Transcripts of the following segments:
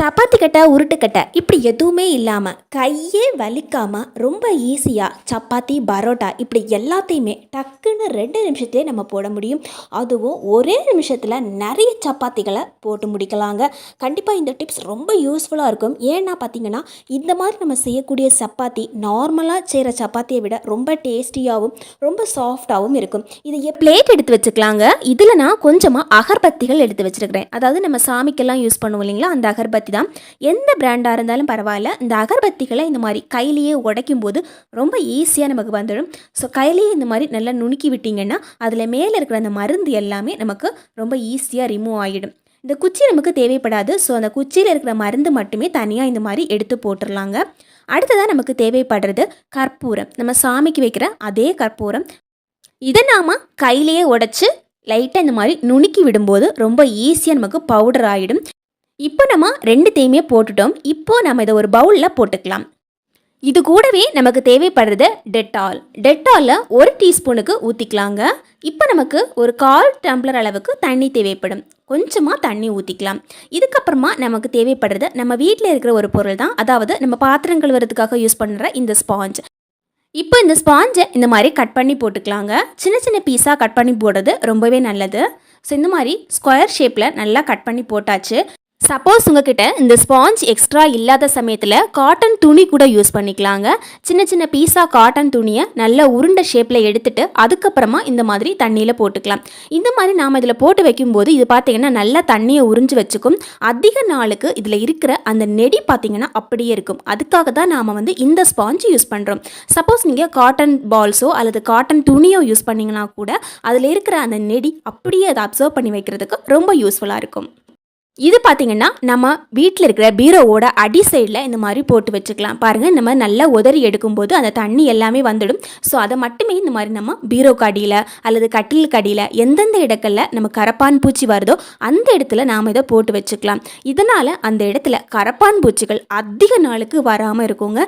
சப்பாத்தி கட்டை உருட்டுக்கட்டை இப்படி எதுவுமே இல்லாமல் கையே வலிக்காமல் ரொம்ப ஈஸியாக சப்பாத்தி பரோட்டா இப்படி எல்லாத்தையுமே டக்குன்னு ரெண்டு நிமிஷத்துலேயே நம்ம போட முடியும். அதுவும் ஒரே நிமிஷத்தில் நிறைய சப்பாத்திகளை போட்டு முடிக்கலாங்க. கண்டிப்பாக இந்த டிப்ஸ் ரொம்ப யூஸ்ஃபுல்லாக இருக்கும். ஏன்னா பார்த்தீங்கன்னா இந்த மாதிரி நம்ம செய்யக்கூடிய சப்பாத்தி நார்மலாக செய்கிற சப்பாத்தியை விட ரொம்ப டேஸ்டியாகவும் ரொம்ப சாஃப்டாகவும் இருக்கும். இதை பிளேட் எடுத்து வச்சுக்கலாங்க. இதில் நான் கொஞ்சமாக அகர்பத்திகள் எடுத்து வச்சுருக்கிறேன். அதாவது நம்ம சாமிக்கெல்லாம் யூஸ் பண்ணுவோம் இல்லைங்களா? அந்த அகர்பத்தி தான். எந்த பிராண்டாக இருந்தாலும் பரவாயில்ல. இந்த அகர்பத்திகளை இந்த மாதிரி கையிலேயே உடைக்கும் போது ரொம்ப ஈஸியாக நமக்கு வந்துடும். ஸோ கையிலேயே இந்த மாதிரி நல்லா நுணுக்கி விட்டிங்கன்னா அதில் மேலே இருக்கிற அந்த மருந்து எல்லாமே நமக்கு ரொம்ப ஈஸியாக ரிமூவ் ஆகிடும். இந்த குச்சி நமக்கு தேவைப்படாது. ஸோ அந்த குச்சியில் இருக்கிற மருந்து மட்டுமே தனியாக இந்த மாதிரி எடுத்து போட்டுடலாங்க அடுத்ததாக நமக்கு தேவைப்படுறது கற்பூரம். நம்ம சாமிக்கு வைக்கிற அதே கற்பூரம். இதை நாம் கையிலேயே உடச்சி லைட்டாக இந்த மாதிரி நுணுக்கி விடும்போது ரொம்ப ஈஸியாக நமக்கு பவுடர் ஆகிடும். இப்போ நம்ம ரெண்டு ரெண்டுத்தையுமே போட்டுட்டோம். இப்போ நம்ம இதை ஒரு பவுலில் போட்டுக்கலாம். இது கூடவே நமக்கு தேவைப்படுறது டெட்டால். டெட்டாலில் ஒரு டீஸ்பூனுக்கு ஊற்றிக்கலாங்க இப்போ நமக்கு ஒரு கால் டம்ளர் அளவுக்கு தண்ணி தேவைப்படும். கொஞ்சமாக தண்ணி ஊற்றிக்கலாம் இதுக்கப்புறமா நமக்கு தேவைப்படுறது நம்ம வீட்டில் இருக்கிற ஒரு பொருள் தான். அதாவது நம்ம பாத்திரம் கழுவுறதுக்காக யூஸ் பண்ணுற இந்த ஸ்பாஞ்ச் இப்போ இந்த ஸ்பாஞ்சை இந்த மாதிரி கட் பண்ணி போட்டுக்கலாங்க. சின்ன சின்ன பீஸாக கட் பண்ணி போடுறது ரொம்பவே நல்லது. ஸோ இந்த மாதிரி ஸ்கொயர் ஷேப்பில் நல்லா கட் பண்ணி போட்டாச்சு. சப்போஸ் உங்ககிட்ட இந்த ஸ்பாஞ்ச் எக்ஸ்ட்ரா இல்லாத சமயத்தில் காட்டன் துணி கூட யூஸ் பண்ணிக்கலாங்க. சின்ன சின்ன பீஸாக காட்டன் துணியை நல்ல உருண்டை ஷேப்பில் எடுத்துட்டு அதுக்கப்புறமா இந்த மாதிரி தண்ணியில் போட்டுக்கலாம். இந்த மாதிரி நாம் இதில் போட்டு வைக்கும்போது இது பார்த்திங்கன்னா நல்லா தண்ணியை உறிஞ்சு வச்சுக்கும். அதிக நாளுக்கு இதில் இருக்கிற அந்த நெடி பார்த்திங்கன்னா அப்படியே இருக்கும். அதுக்காக தான் நாம் வந்து இந்த ஸ்பாஞ்ச் யூஸ் பண்ணுறோம் சப்போஸ் நீங்கள் காட்டன் பால்ஸோ அல்லது காட்டன் துணியோ யூஸ் பண்ணிங்கன்னா கூட அதில் இருக்கிற அந்த நெடி அப்படியே அதை அப்சர்வ் பண்ணி வைக்கிறதுக்கு ரொம்ப யூஸ்ஃபுல்லாக இருக்கும். இது பார்த்தீங்கன்னா நம்ம வீட்டில் இருக்கிற பீரோவோட அடி சைடில் இந்த மாதிரி போட்டு வச்சுக்கலாம். பாருங்கள் இந்த மாதிரி நல்லா உதறி எடுக்கும்போது அந்த தண்ணி எல்லாமே வந்துடும். ஸோ அதை மட்டுமே இந்த மாதிரி நம்ம பீரோ அடியில் அல்லது கட்டிலுக்கு அடியில் எந்தெந்த இடங்களில் நம்ம கரப்பான் பூச்சி வருதோ அந்த இடத்துல நாம் இதை போட்டு வச்சுக்கலாம். இதனால் அந்த இடத்துல கரப்பான் பூச்சிகள் அதிக நாளுக்கு வராமல் இருக்குங்க.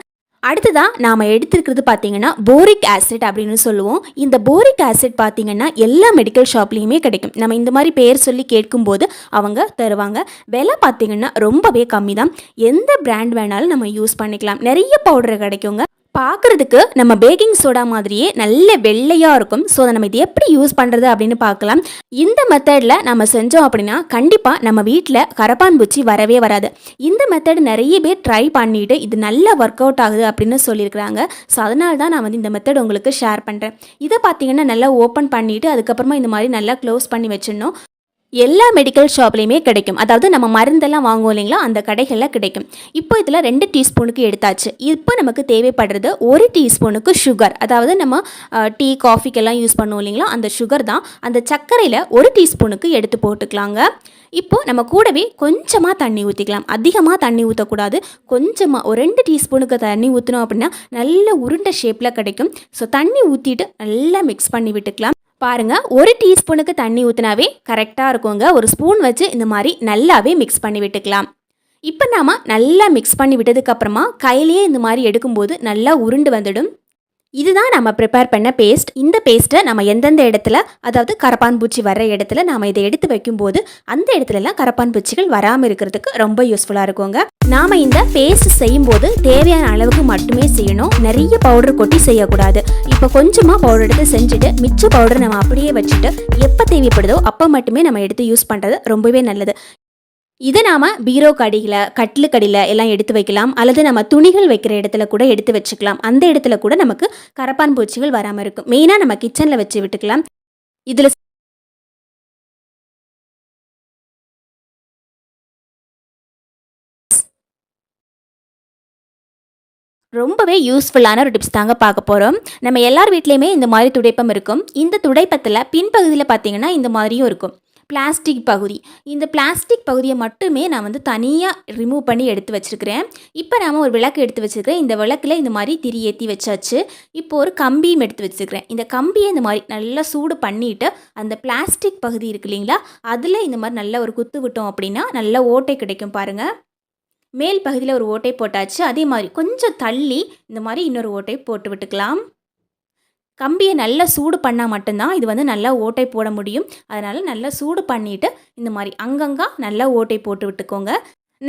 அடுத்ததாக நாம் எடுத்துருக்கிறது பார்த்தீங்கன்னா போரிக் ஆசிட் அப்படின்னு சொல்லுவோம். இந்த போரிக் ஆசிட் பார்த்தீங்கன்னா எல்லா மெடிக்கல் ஷாப்லேயுமே கிடைக்கும். நம்ம இந்த மாதிரி பேர் சொல்லி கேட்கும்போது அவங்க தருவாங்க. விலை பார்த்தீங்கன்னா ரொம்பவே கம்மி தான் எந்த பிராண்ட் வேணாலும் நம்ம யூஸ் பண்ணிக்கலாம். நிறைய பவுடர் கிடைக்குங்க. பார்க்குறதுக்கு நம்ம பேக்கிங் சோடா மாதிரியே நல்ல வெள்ளையாக இருக்கும். ஸோ அதை நம்ம இது எப்படி யூஸ் பண்ணுறது அப்படின்னு பார்க்கலாம். இந்த மெத்தடில் நம்ம செஞ்சோம் அப்படின்னா கண்டிப்பாக நம்ம வீட்டில் கரப்பான் பூச்சி வரவே வராது. இந்த மெத்தட் நிறைய பேர் ட்ரை பண்ணிவிட்டு இது நல்லா ஒர்க் அவுட் ஆகுது அப்படின்னு சொல்லியிருக்கிறாங்க. ஸோ அதனால தான் நான் வந்து இந்த மெத்தட் உங்களுக்கு ஷேர் பண்ணுறேன் இதை பார்த்தீங்கன்னா நல்லா ஓப்பன் பண்ணிவிட்டு அதுக்கப்புறமா இந்த மாதிரி நல்லா க்ளோஸ் பண்ணி வச்சிடணும். எல்லா மெடிக்கல் ஷாப்லேயுமே கிடைக்கும். அதாவது நம்ம மருந்தெல்லாம் வாங்குவோம் இல்லைங்களா? அந்த கடைகளில் கிடைக்கும். இப்போ இதில் ரெண்டு டீஸ்பூனுக்கு எடுத்தாச்சு. இப்போ நமக்கு தேவைப்படுறது ஒரு டீஸ்பூனுக்கு சுகர் அதாவது நம்ம டீ காஃபிக்கெல்லாம் யூஸ் பண்ணுவோம் இல்லைங்களா? அந்த சுகர் தான். அந்த சர்க்கரையில் ஒரு டீஸ்பூனுக்கு எடுத்து போட்டுக்கலாங்க. இப்போது நம்ம கூடவே கொஞ்சமாக தண்ணி ஊற்றிக்கலாம் அதிகமாக தண்ணி ஊற்றக்கூடாது கொஞ்சமாக ஒரு ரெண்டு டீஸ்பூனுக்கு தண்ணி ஊற்றினோம் அப்படின்னா நல்ல உருண்டை ஷேப்பில் கிடைக்கும். ஸோ தண்ணி ஊற்றிட்டு நல்லா மிக்ஸ் பண்ணி விட்டுக்கலாம். பாருங்க ஒரு டீஸ்பூனுக்கு தண்ணி ஊற்றினாவே கரெக்டாக இருக்குங்க. ஒரு ஸ்பூன் வச்சு இந்த மாதிரி நல்லாவே மிக்ஸ் பண்ணி விட்டுக்கலாம். இப்போ நாம் நல்லா மிக்ஸ் பண்ணி விட்டதுக்கப்புறமா கையிலேயே இந்த மாதிரி எடுக்கும்போது நல்லா உருண்டு வந்துடும். இதுதான் நம்ம ப்ரிப்பேர் பண்ண பேஸ்ட் இந்த பேஸ்ட்டை நம்ம எந்தெந்த இடத்துல அதாவது கரப்பான் பூச்சி வர்ற இடத்துல நாம் இதை எடுத்து வைக்கும்போது அந்த இடத்துலலாம் கரப்பான் பூச்சிகள் வராமல் இருக்கிறதுக்கு ரொம்ப யூஸ்ஃபுல்லாக இருக்குங்க. நாம் இந்த பேஸ்ட் செய்யும்போது தேவையான அளவுக்கு மட்டுமே செய்யணும். நிறைய பவுடர் கொட்டி செய்யக்கூடாது. இப்போ கொஞ்சமாக பவுடர் எடுத்து செஞ்சுட்டு மிச்ச பவுடர் நம்ம அப்படியே வச்சுட்டு எப்போ தேவைப்படுதோ அப்போ மட்டுமே நம்ம எடுத்து யூஸ் பண்ணுறது ரொம்பவே நல்லது. இதை நாம் பீரோ கடியில் கட்டிலு கடியில் எல்லாம் எடுத்து வைக்கலாம். அல்லது நம்ம துணிகள் வைக்கிற இடத்துல கூட எடுத்து வச்சுக்கலாம். அந்த இடத்துல கூட நமக்கு கரப்பான் பூச்சிகள் வராமல் இருக்கும். மெயினாக நம்ம கிச்சனில் வச்சு விட்டுக்கலாம். இதில் ரொம்பவே யூஸ்ஃபுல்லான ஒரு டிப்ஸ் தாங்க பார்க்க போகிறோம் நம்ம எல்லார் வீட்லேயுமே இந்த மாதிரி துடைப்பம் இருக்கும். இந்த துடைப்பத்தில் பின்பகுதியில் பார்த்தீங்கன்னா இந்த மாதிரியும் இருக்கும். பிளாஸ்டிக் பகுதி. இந்த பிளாஸ்டிக் பகுதியை மட்டுமே நான் வந்து தனியாக ரிமூவ் பண்ணி எடுத்து வச்சுருக்கிறேன். இப்போ நாம் ஒரு விளக்கு எடுத்து வச்சுருக்கிறேன். இந்த விளக்கில் இந்த மாதிரி திரி ஏற்றி வச்சாச்சு. இப்போ ஒரு கம்பியும் எடுத்து வச்சுருக்கிறேன். இந்த கம்பியை இந்த மாதிரி நல்லா சூடு பண்ணிவிட்டு அந்த பிளாஸ்டிக் பகுதி இருக்கு இல்லைங்களா? அதில் இந்த மாதிரி நல்ல ஒரு குத்து விட்டோம் அப்படின்னா நல்ல ஓட்டை கிடைக்கும் பாருங்கள் மேல் பகுதியில் ஒரு ஓட்டை போட்டாச்சு. அதே மாதிரி கொஞ்சம் தள்ளி இந்த மாதிரி இன்னொரு ஓட்டை போட்டு விட்டுக்கலாம். கம்பியை நல்லா சூடு பண்ணால் மட்டும்தான் இது வந்து நல்லா ஓட்டை போட முடியும். அதனால் நல்லா சூடு பண்ணிவிட்டு இந்த மாதிரி அங்கங்கே நல்லா ஓட்டை போட்டு விட்டுக்கோங்க.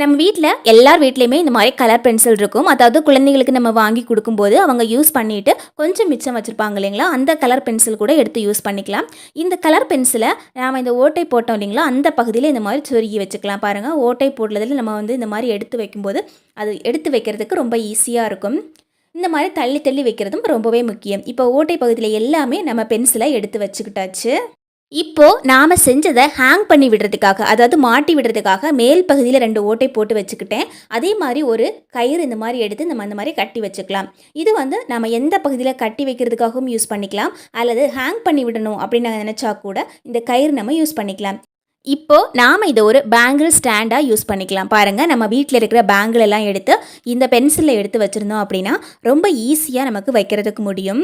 நம்ம வீட்டில் எல்லார் வீட்லேயுமே இந்த மாதிரி கலர் பென்சில் இருக்கும். அதாவது குழந்தைங்களுக்கு நம்ம வாங்கி கொடுக்கும்போது அவங்க யூஸ் பண்ணிவிட்டு கொஞ்சம் மிச்சம் வச்சுருப்பாங்க இல்லைங்களா? அந்த கலர் பென்சில் கூட எடுத்து யூஸ் பண்ணிக்கலாம். இந்த கலர் பென்சிலை நாம் இந்த ஓட்டை போட்டோம் இல்லைங்களா? அந்த பகுதியில் இந்த மாதிரி சொருகி வச்சுக்கலாம் பாருங்கள் ஓட்டை போடுறதுல நம்ம வந்து இந்த மாதிரி எடுத்து வைக்கும்போது அது எடுத்து வைக்கிறதுக்கு ரொம்ப ஈஸியாக இருக்கும். இந்த மாதிரி தள்ளி தள்ளி வைக்கிறதும் ரொம்பவே முக்கியம். இப்போ ஓட்டை பகுதியில் எல்லாமே நம்ம பென்சிலை எடுத்து வச்சுக்கிட்டாச்சு. இப்போ நாம செஞ்சதை ஹேங் பண்ணி விடுறதுக்காக அதாவது மாட்டி விடுறதுக்காக மேல் பகுதியில் ரெண்டு ஓட்டை போட்டு வச்சுக்கிட்டேன். அதே மாதிரி ஒரு கயிறு இந்த மாதிரி எடுத்து நம்ம அந்த மாதிரி கட்டி வச்சுக்கலாம். இது வந்து நம்ம எந்த பகுதியில் கட்டி வைக்கிறதுக்காகவும் யூஸ் பண்ணிக்கலாம். அல்லது ஹேங் பண்ணி விடணும் அப்படின்னு நினச்சா கூட இந்த கயிறு நம்ம யூஸ் பண்ணிக்கலாம். இப்போ நாம் இதை ஒரு பேங்கிள் ஸ்டாண்டாக யூஸ் பண்ணிக்கலாம். பாருங்கள் நம்ம வீட்டில் இருக்கிற பேங்கிள் எல்லாம் எடுத்து இந்த பென்சிலில் எடுத்து வச்சுருந்தோம் அப்படின்னா ரொம்ப ஈஸியாக நமக்கு வைக்கிறதுக்கு முடியும்.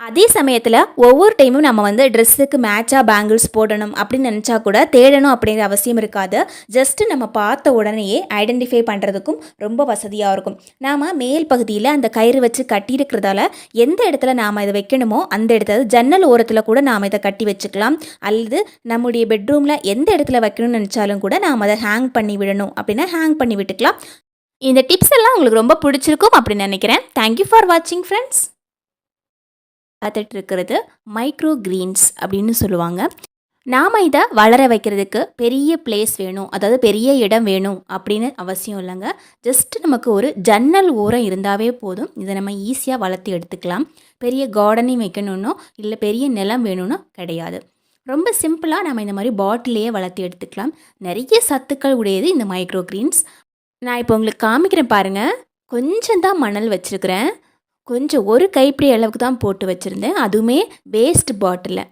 அதே சமயத்தில் ஒவ்வொரு டைமும் நம்ம வந்து ட்ரெஸ்ஸுக்கு மேட்சாக பேங்கிள்ஸ் போடணும் அப்படின்னு நினச்சா கூட தேடணும் அப்படிங்கிற அவசியம் இருக்காது. ஜஸ்ட்டு நம்ம பார்த்த உடனேயே ஐடென்டிஃபை பண்ணுறதுக்கும் ரொம்ப வசதியாக இருக்கும். நாம் மேல் பகுதியில் அந்த கயிறு வச்சு கட்டியிருக்கிறதால எந்த இடத்துல நாம் இதை வைக்கணுமோ அந்த இடத்துல ஜன்னல் ஓரத்தில் கூட நாம் இதை கட்டி வச்சுக்கலாம். அல்லது நம்முடைய பெட்ரூமில் எந்த இடத்துல வைக்கணும்னு நினச்சாலும் கூட நாம் அதை ஹேங் பண்ணி விடணும் அப்படின்னா ஹேங் பண்ணி விட்டுக்கலாம். இந்த டிப்ஸ் எல்லாம் உங்களுக்கு ரொம்ப பிடிச்சிருக்கும் அப்படின்னு நினைக்கிறேன். தேங்க்யூ ஃபார் வாட்சிங் ஃப்ரெண்ட்ஸ் பார்த்துட்டு இருக்கிறது மைக்ரோ கிரீன்ஸ் அப்படின்னு சொல்லுவாங்க. நாம் இதை வளர வைக்கிறதுக்கு பெரிய பிளேஸ் வேணும் அதாவது பெரிய இடம் வேணும் அப்படின்னு அவசியம் இல்லைங்க. ஜஸ்ட் நமக்கு ஒரு ஜன்னல் ஓரம் இருந்தாவே போதும். இதை நம்ம ஈஸியாக வளர்த்து எடுத்துக்கலாம். பெரிய கார்டனிங் வைக்கணுன்னோ இல்லை பெரிய நிலம் வேணும்னோ கிடையாது. ரொம்ப சிம்பிளாக நம்ம இந்த மாதிரி பாட்டிலேயே வளர்த்து எடுத்துக்கலாம். நிறைய சத்துக்கள் உடையது இந்த மைக்ரோ கிரீன்ஸ் நான் இப்போ உங்களுக்கு காமிக்கிறேன் பாருங்கள் கொஞ்சம் தான் மணல் வச்சுருக்கிறேன். கொஞ்சம் ஒரு கைப்பிடி அளவுக்கு தான் போட்டு வச்சுருந்தேன். அதுவுமே வேஸ்ட் பாட்டிலில்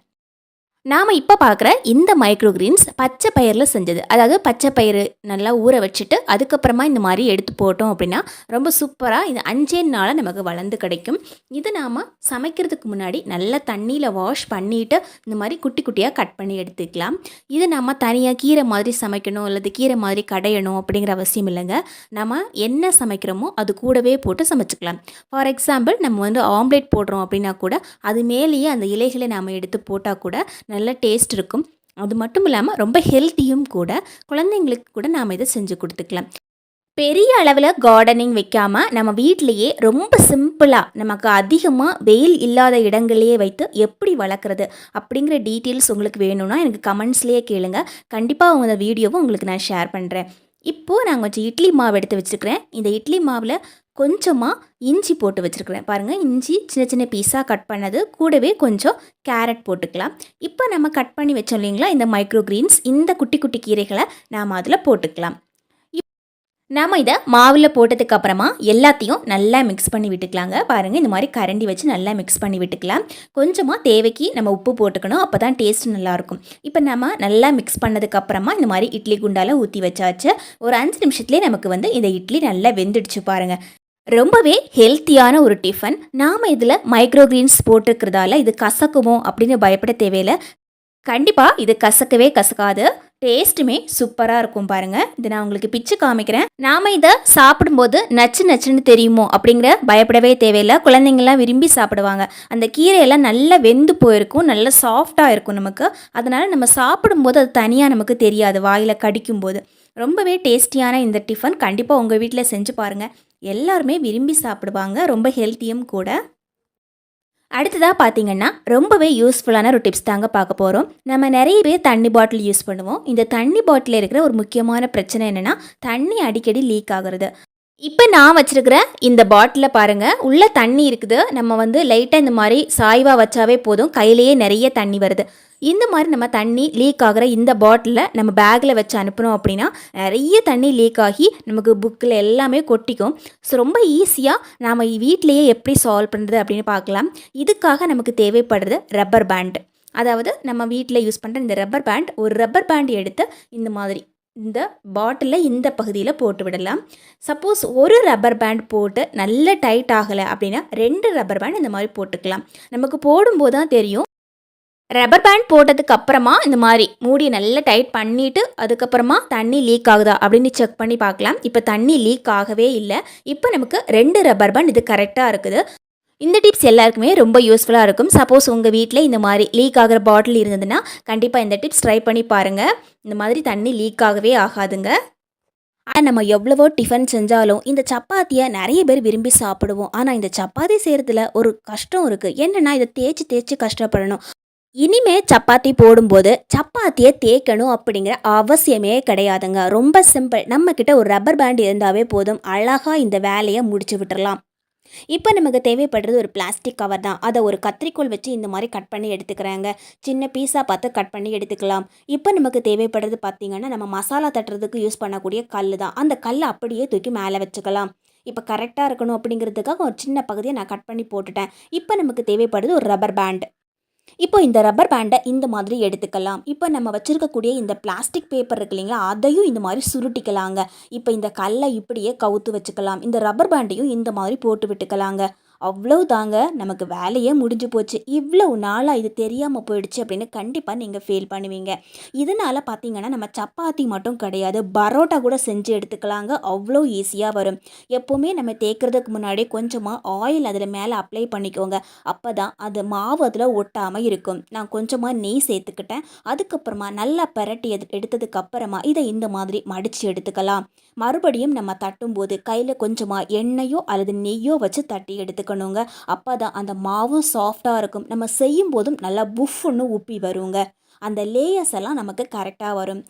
நாம் இப்போ பார்க்குற இந்த மைக்ரோ கிரீன்ஸ் பச்சை பயிரில் செஞ்சது. அதாவது பச்சை பயிறு நல்லா ஊற வச்சுட்டு அதுக்கப்புறமா இந்த மாதிரி எடுத்து போட்டோம் அப்படின்னா ரொம்ப சூப்பராக இது அஞ்சே நாளில் நமக்கு வளர்ந்து கிடைக்கும். இது நாம் சமைக்கிறதுக்கு முன்னாடி நல்லா தண்ணியில் வாஷ் பண்ணிவிட்டு இந்த மாதிரி குட்டி குட்டியாக கட் பண்ணி எடுத்துக்கலாம். இது நம்ம தனியாக கீரை மாதிரி சமைக்கணும் அல்லது கீரை மாதிரி கடையணும் அப்படிங்கிற அவசியம் இல்லைங்க. நம்ம என்ன சமைக்கிறோமோ அது கூடவே போட்டு சமைச்சிக்கலாம். ஃபார் எக்ஸாம்பிள் நம்ம வந்து ஆம்லேட் போடுறோம் அப்படின்னா கூட அது மேலேயே அந்த இலைகளை நாம் எடுத்து போட்டால் கூட நல்ல டேஸ்ட் இருக்கும். அது மட்டும் இல்லாமல் ரொம்ப ஹெல்த்தியும் கூட குழந்தைங்களுக்கு கூட நாம் இதை செஞ்சு கொடுத்துக்கலாம். பெரிய அளவில் கார்டனிங் வைக்காமல் நம்ம வீட்டிலையே ரொம்ப சிம்பிளாக நமக்கு அதிகமாக வெயில் இல்லாத இடங்களையே வைத்து எப்படி வளர்க்குறது அப்படிங்கிற டீட்டெயில்ஸ் உங்களுக்கு வேணும்னா எனக்கு கமெண்ட்ஸ்லேயே கேளுங்க. கண்டிப்பாக உங்கள் வீடியோவும் உங்களுக்கு நான் ஷேர் பண்ணுறேன் இப்போது நான் கொஞ்சம் இட்லி மாவு எடுத்து வச்சுருக்கிறேன் இந்த இட்லி மாவில் கொஞ்சமாக இஞ்சி போட்டு வச்சுருக்கிறேன். பாருங்கள் இஞ்சி சின்ன சின்ன பீஸாக கட் பண்ணது. கூடவே கொஞ்சம் கேரட் போட்டுக்கலாம். இப்போ நம்ம கட் பண்ணி வச்சோம் இல்லைங்களா இந்த மைக்ரோ கிரீன்ஸ் இந்த குட்டி குட்டி கீரைகளை நாம் அதில் போட்டுக்கலாம். நாம் இதை மாவில் போட்டதுக்கப்புறமா எல்லாத்தையும் நல்லா மிக்ஸ் பண்ணி விட்டுக்கலாங்க. பாருங்கள் இந்த மாதிரி கரண்டி வச்சு நல்லா மிக்ஸ் பண்ணி விட்டுக்கலாம். கொஞ்சமாக தேவைக்கு நம்ம உப்பு போட்டுக்கணும் அப்போ தான் டேஸ்ட் நல்லாயிருக்கும். இப்போ நம்ம நல்லா மிக்ஸ் பண்ணதுக்கப்புறமா இந்த மாதிரி இட்லி குண்டால் ஊற்றி வச்சாச்சு. ஒரு அஞ்சு நிமிஷத்துலேயே நமக்கு வந்து இந்த இட்லி நல்லா வெந்துடுச்சு பாருங்கள் ரொம்பவே ஹெல்த்தியான ஒரு டிஃபன் நாம் இதில் மைக்ரோக்ரீன்ஸ் போட்டிருக்கிறதால இது கசக்குமோ அப்படின்னு பயப்பட தேவையில்லை. கண்டிப்பாக இது கசக்கவே கசக்காது. டேஸ்ட்டுமே சூப்பராக இருக்கும் பாருங்கள் இதை நான் உங்களுக்கு பிச்சு காமிக்கிறேன். நாம் இதை சாப்பிடும்போது நச்சு நச்சுன்னு தெரியுமோ அப்படிங்கிற பயப்படவே தேவையில்லை. குழந்தைங்கள்லாம் விரும்பி சாப்பிடுவாங்க. அந்த கீரையெல்லாம் நல்லா வெந்து போயிருக்கும். நல்லா சாஃப்டாக இருக்கும் நமக்கு. அதனால் நம்ம சாப்பிடும்போது அது தனியாக நமக்கு தெரியாது. வாயில் கடிக்கும்போது. ரொம்பவே டேஸ்டியான இந்த டிஃபன் கண்டிப்பாக உங்கள் வீட்டில் செஞ்சு பாருங்கள் எல்லாருமே விரும்பி சாப்பிடுவாங்க ரொம்ப ஹெல்த்தியும் கூட. அடுத்ததாக பார்த்தீங்கன்னா ரொம்பவே யூஸ்ஃபுல்லான ஒரு டிப்ஸ் தாங்க பார்க்க போகிறோம் நம்ம நிறைய பேர் தண்ணி பாட்டில் யூஸ் பண்ணுவோம். இந்த தண்ணி பாட்டிலில் இருக்கிற ஒரு முக்கியமான பிரச்சனை என்னென்னா தண்ணி அடிக்கடி லீக் ஆகுறது. இப்போ நான் வச்சுருக்கிற இந்த பாட்டிலில் பாருங்கள் உள்ளே தண்ணி இருக்குது. நம்ம வந்து லைட்டாக இந்த மாதிரி சாய்வாக வச்சாவே போதும். கையிலேயே நிறைய தண்ணி வருது. இந்த மாதிரி நம்ம தண்ணி லீக் ஆகிற இந்த பாட்டிலில் நம்ம பேக்கில் வச்சு அனுப்பினோம் அப்படின்னா நிறைய தண்ணி லீக் ஆகி நமக்கு புக்கில் எல்லாமே கொட்டிக்கும். ஸோ ரொம்ப ஈஸியாக நாம் வீட்டிலையே எப்படி சால்வ் பண்ணுறது அப்படின்னு பார்க்கலாம். இதுக்காக நமக்கு தேவைப்படுறது ரப்பர் பேண்ட் அதாவது நம்ம வீட்டில் யூஸ் பண்ணுற இந்த ரப்பர் பேண்ட் ஒரு ரப்பர் பேண்ட் எடுத்து இந்த மாதிரி இந்த பாட்டிலில் இந்த பகுதியில் போட்டு விடலாம். சப்போஸ் ஒரு ரப்பர் பேண்ட் போட்டு நல்ல டைட் ஆகலை அப்படின்னா ரெண்டு ரப்பர் பேண்ட் இந்த மாதிரி போட்டுக்கலாம். நமக்கு போடும்போது தான் தெரியும். ரப்பர் பேண்ட் போட்டதுக்கு அப்புறமா இந்த மாதிரி மூடியை நல்லா டைட் பண்ணிவிட்டு அதுக்கப்புறமா தண்ணி லீக் ஆகுதா அப்படின்னு செக் பண்ணி பார்க்கலாம். இப்போ தண்ணி லீக் ஆகவே இல்லை. இப்போ நமக்கு ரெண்டு ரப்பர் பேண்ட் இது கரெக்டாக இருக்குது. இந்த டிப்ஸ் எல்லாருக்குமே ரொம்ப யூஸ்ஃபுல்லாக இருக்கும். சப்போஸ் உங்கள் வீட்டில் இந்த மாதிரி லீக் ஆகிற பாட்டில் இருந்ததுன்னா கண்டிப்பாக இந்த டிப்ஸ் ட்ரை பண்ணி பாருங்கள் இந்த மாதிரி தண்ணி லீக் ஆகவே ஆகாதுங்க. ஆனால் நம்ம எவ்வளவோ டிஃபன் செஞ்சாலும் இந்த சப்பாத்தியை நிறைய பேர் விரும்பி சாப்பிடுவோம். ஆனால் இந்த சப்பாத்தி செய்கிறதுல ஒரு கஷ்டம் இருக்குது என்னென்னா இதை தேய்ச்சி தேய்ச்சி கஷ்டப்படணும். இனிமே சப்பாத்தி போடும்போது சப்பாத்தியை தேய்க்கணும் அப்படிங்கிற அவசியமே கிடையாதுங்க. ரொம்ப சிம்பிள் நம்மக்கிட்ட ஒரு ரப்பர் பேண்ட் இருந்தாவே போதும். அழகாக இந்த வேலையை முடிச்சு விட்டுறலாம். இப்போ நமக்கு தேவைப்படுறது ஒரு பிளாஸ்டிக் கவர் தான். அதை ஒரு கத்திரிக்கோல் வச்சு இந்த மாதிரி கட் பண்ணி எடுத்துக்கிறாங்க. சின்ன பீஸாக பார்த்து கட் பண்ணி எடுத்துக்கலாம். இப்போ நமக்கு தேவைப்படுறது பார்த்திங்கன்னா நம்ம மசாலா தட்டுறதுக்கு யூஸ் பண்ணக்கூடிய கல் தான். அந்த கல்லை அப்படியே தூக்கி மேலே வச்சுக்கலாம். இப்போ கரெக்டாக இருக்கணும் அப்படிங்கிறதுக்காக ஒரு சின்ன பகுதியை நான் கட் பண்ணி போட்டுட்டேன். இப்போ நமக்கு தேவைப்படுது ஒரு ரப்பர் பேண்ட் இப்போ இந்த ரப்பர் பேண்டை இந்த மாதிரி எடுத்துக்கலாம். இப்போ நம்ம வச்சுருக்கக்கூடிய இந்த பிளாஸ்டிக் பேப்பர் இருக்கு இல்லைங்களா அதையும் இந்த மாதிரி சுருட்டிக்கலாங்க. இப்போ இந்த கல்லை இப்படியே கவுத்து வச்சுக்கலாம். இந்த ரப்பர் பேண்டையும் இந்த மாதிரி போட்டு விட்டுக்கலாங்க. அவ்வளவு தாங்க நமக்கு வேலையே முடிஞ்சு போச்சு. இவ்வளவு நாளாக இது தெரியாமல் போயிடுச்சு அப்படின்னு கண்டிப்பாக நீங்கள் ஃபீல் பண்ணுவீங்க. இதனால் பார்த்தீங்கன்னா நம்ம சப்பாத்தி மட்டும் கிடையாது பரோட்டா கூட செஞ்சு எடுத்துக்கலாங்க. அவ்வளோ ஈஸியாக வரும். எப்போவுமே நம்ம தேய்க்கிறதுக்கு முன்னாடி கொஞ்சமாக ஆயில் அதில் மேலே அப்ளை பண்ணிக்கோங்க. அப்போ தான் அது மாவு அதில் ஒட்டாமல் இருக்கும். நான் கொஞ்சமாக நெய் சேர்த்துக்கிட்டேன். அதுக்கப்புறமா நல்லா பரட்டி எது எடுத்ததுக்கு அப்புறமா இதை இந்த மாதிரி மடித்து எடுத்துக்கலாம். மறுபடியும் நம்ம தட்டும்போது கையில் கொஞ்சமாக எண்ணெயோ அல்லது நெய்யோ வச்சு தட்டி எடுத்துக்கலாம். எடுத்துக்கணுங்க அப்போ தான் அந்த மாவும் சாஃப்டாக இருக்கும். நம்ம செய்யும் போதும் நல்லா புஃப்னு உப்பி வருங்க. அந்த லேயர்ஸ் எல்லாம் நமக்கு கரெக்டாக வரும்.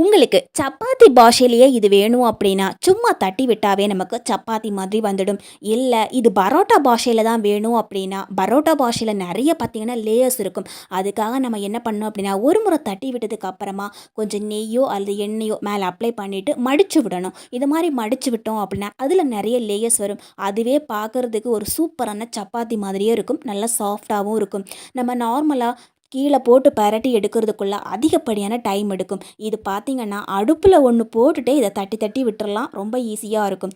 உங்களுக்கு சப்பாத்தி பாஷையிலேயே இது வேணும் அப்படின்னா சும்மா தட்டி விட்டாவே நமக்கு சப்பாத்தி மாதிரி வந்துடும். இல்லை இது பரோட்டா பாஷையில் தான் வேணும் அப்படின்னா பரோட்டா பாஷையில் நிறைய பார்த்தீங்கன்னா லேயர்ஸ் இருக்கும். அதுக்காக நம்ம என்ன பண்ணோம் அப்படின்னா ஒரு முறை தட்டி விட்டதுக்கு அப்புறமா கொஞ்சம் நெய்யோ அல்லது எண்ணெயோ மேலே அப்ளை பண்ணிவிட்டு மடித்து விடணும். இது மாதிரி மடித்து விட்டோம் அப்படின்னா அதில் நிறைய லேயர்ஸ் வரும். அதுவே பார்க்குறதுக்கு ஒரு சூப்பரான சப்பாத்தி மாதிரியே இருக்கும். நல்லா சாஃப்டாகவும் இருக்கும். நம்ம நார்மலாக கீழே போட்டு பரட்டி எடுக்கிறதுக்குள்ளே அதிகப்படியான டைம் எடுக்கும். இது பார்த்திங்கன்னா அடுப்பில் ஒன்று போட்டுட்டு இதை தட்டி தட்டி விட்டுறலாம். ரொம்ப ஈஸியாக இருக்கும்.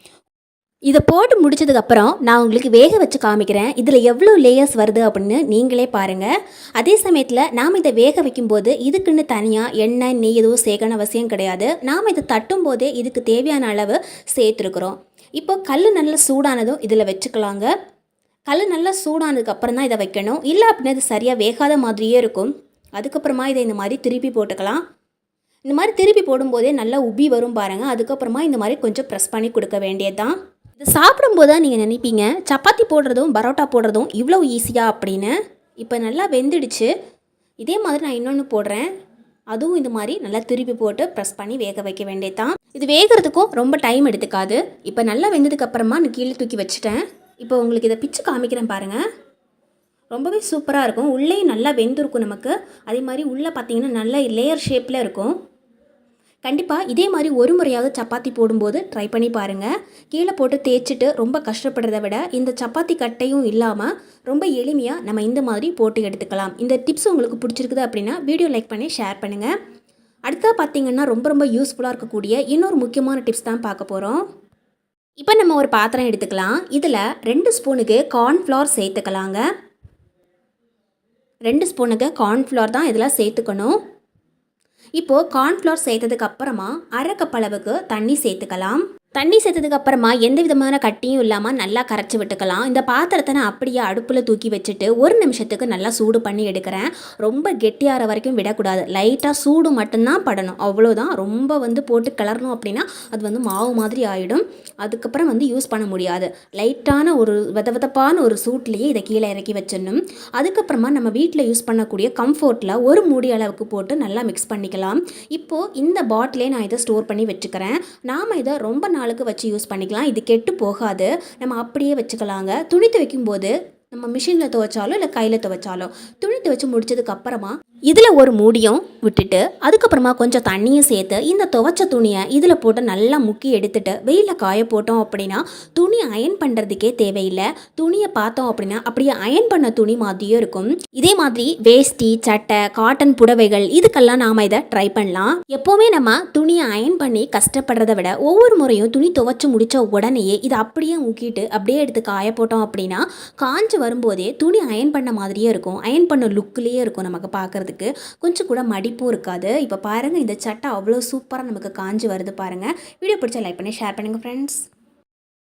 இதை போட்டு முடிச்சதுக்கப்புறம் நான் உங்களுக்கு வேக வச்சு காமிக்கிறேன். இதில் எவ்வளோ லேயர்ஸ் வருது அப்படின்னு நீங்களே பாருங்கள் அதே சமயத்தில் நாம் இதை வேக வைக்கும்போது இதுக்குன்னு தனியாக எண்ணெய் நெய் எதுவும் சேர்க்கணும் அவசியம் கிடையாது. நாம் இதை தட்டும் போதே இதுக்கு தேவையான அளவு சேர்த்துருக்குறோம். இப்போ கல் நல்லா சூடானதும் இதில் வச்சுக்கலாங்க. கல் நல்லா சூடானதுக்கு அப்புறம் தான் இதை வைக்கணும். இல்லை அப்படின்னா இது சரியாக வேகாத மாதிரியே இருக்கும். அதுக்கப்புறமா இதை இந்த மாதிரி திருப்பி போட்டுக்கலாம். இந்த மாதிரி திருப்பி போடும்போதே நல்லா உபி வரும் பாருங்கள் அதுக்கப்புறமா இந்த மாதிரி கொஞ்சம் ப்ரெஸ் பண்ணி கொடுக்க வேண்டியது தான் இது சாப்பிடும்போது தான் நீங்கள் நினைப்பீங்க சப்பாத்தி போடுறதும் பரோட்டா போடுறதும் இவ்வளோ ஈஸியாக அப்படின்னு? இப்போ நல்லா வெந்துடுச்சு. இதே மாதிரி நான் இன்னொன்று போடுறேன். அதுவும் இந்த மாதிரி நல்லா திருப்பி போட்டு ப்ரெஸ் பண்ணி வேக வைக்க வேண்டியது தான் இது வேகிறதுக்கும் ரொம்ப டைம் எடுத்துக்காது. இப்போ நல்லா வெந்ததுக்கப்புறமா நான் கீழே தூக்கி வச்சுட்டேன். இப்போ உங்களுக்கு இதை பிச்சு காமிக்கிறேன் பாருங்கள் ரொம்பவே சூப்பராக இருக்கும். உள்ளேயும் நல்லா வெந்திருக்கும் நமக்கு. அதே மாதிரி உள்ளே பார்த்தீங்கன்னா நல்ல லேயர் ஷேப்பில் இருக்கும். கண்டிப்பாக இதே மாதிரி ஒரு முறையாவது சப்பாத்தி போடும்போது ட்ரை பண்ணி பாருங்கள் கீழே போட்டு தேய்ச்சிட்டு ரொம்ப கஷ்டப்படுறதை விட இந்த சப்பாத்தி கட்டையும் இல்லாமல் ரொம்ப எளிமையாக நம்ம இந்த மாதிரி போட்டு எடுத்துக்கலாம். இந்த டிப்ஸ் உங்களுக்கு பிடிச்சிருக்குது அப்படின்னா வீடியோ லைக் பண்ணி ஷேர் பண்ணுங்கள் அடுத்தது பார்த்தீங்கன்னா ரொம்ப ரொம்ப யூஸ்ஃபுல்லாக இருக்கக்கூடிய இன்னொரு முக்கியமான டிப்ஸ் தான் பார்க்க போகிறோம் இப்போ நம்ம ஒரு பாத்திரம் எடுத்துக்கலாம். இதில் ரெண்டு ஸ்பூனுக்கு கார்ன்ஃப்ளவர் சேர்த்துக்கலாங்க. ரெண்டு ஸ்பூனுக்கு கார்ன்ஃப்ளவர் தான் இதில் சேர்த்துக்கணும். இப்போது கார்ன்ஃப்ளவர் சேர்த்ததுக்கு அப்புறமா அரை கப் அளவுக்கு தண்ணி சேர்த்துக்கலாம். தண்ணி சேர்த்ததுக்கு அப்புறமா எந்த விதமான கட்டியும் இல்லாமல் நல்லா கரைச்சி விட்டுக்கலாம். இந்த பாத்திரத்தை நான் அப்படியே அடுப்பில் தூக்கி வச்சுட்டு ஒரு நிமிஷத்துக்கு நல்லா சூடு பண்ணி எடுக்கிறேன். ரொம்ப கெட்டியாகிற வரைக்கும் விடக்கூடாது. லைட்டாக சூடு மட்டும்தான் படணும். அவ்வளோதான் ரொம்ப வந்து போட்டு கிளறணும் அப்படின்னா அது வந்து மாவு மாதிரி ஆகிடும் அதுக்கப்புறம் வந்து யூஸ் பண்ண முடியாது. லைட்டான ஒரு வித விதப்பான ஒரு சூட்லேயே இதை கீழே இறக்கி வச்சிடணும். அதுக்கப்புறமா நம்ம வீட்டில் யூஸ் பண்ணக்கூடிய கம்ஃபோர்ட்டில் ஒரு மூடி அளவுக்கு போட்டு நல்லா மிக்ஸ் பண்ணிக்கலாம். இப்போது இந்த பாட்டிலே நான் இதை ஸ்டோர் பண்ணி வச்சுக்கிறேன். நாம் இதை ரொம்ப நாள் நாளுக்கு வச்சு யூஸ் பண்ணிக்கலாம். இது கெட்டு போகாது. நம்ம அப்படியே வச்சுக்கலாங்க. துணி துவைக்கும்போது நம்ம மிஷினில் துவைச்சாலும் இல்லை கையில் துவைச்சாலும் துணி துவைச்சி முடிச்சதுக்கு அப்புறமா இதில் ஒரு மூடியும் விட்டுட்டு அதுக்கப்புறமா கொஞ்சம் தண்ணியும் சேர்த்து இந்த துவைச்ச துணியை இதில் போட்டு நல்லா முக்கி எடுத்துட்டு வெயிலில் காய போட்டோம் அப்படின்னா துணி அயன் பண்ணுறதுக்கே தேவையில்லை. துணியை பார்த்தோம் அப்படின்னா அப்படியே அயன் பண்ண துணி மாதிரியும் இருக்கும். இதே மாதிரி வேஷ்டி சட்டை காட்டன் புடவைகள் இதுக்கெல்லாம் நாம் இதை ட்ரை பண்ணலாம். எப்போவுமே நம்ம துணியை அயன் பண்ணி கஷ்டப்படுறத விட ஒவ்வொரு முறையும் துணி துவைச்சு முடித்த உடனேயே இதை அப்படியே முக்கிட்டு அப்படியே எடுத்து காய போட்டோம் அப்படின்னா காஞ்சு வரும்போதே துணி அயன் பண்ண மாதிரியே இருக்கும். அயன் பண்ண லுக்லேயே இருக்கும் நமக்கு பார்க்குறது பார்க்குறதுக்கு கொஞ்சம் கூட மடிப்பும் இருக்காது. இப்போ பாருங்கள் இந்த சட்டை அவ்வளோ சூப்பராக நமக்கு காஞ்சி வருது பாருங்கள் வீடியோ பிடிச்சா லைக் பண்ணி ஷேர் பண்ணுங்கள் ஃப்ரெண்ட்ஸ்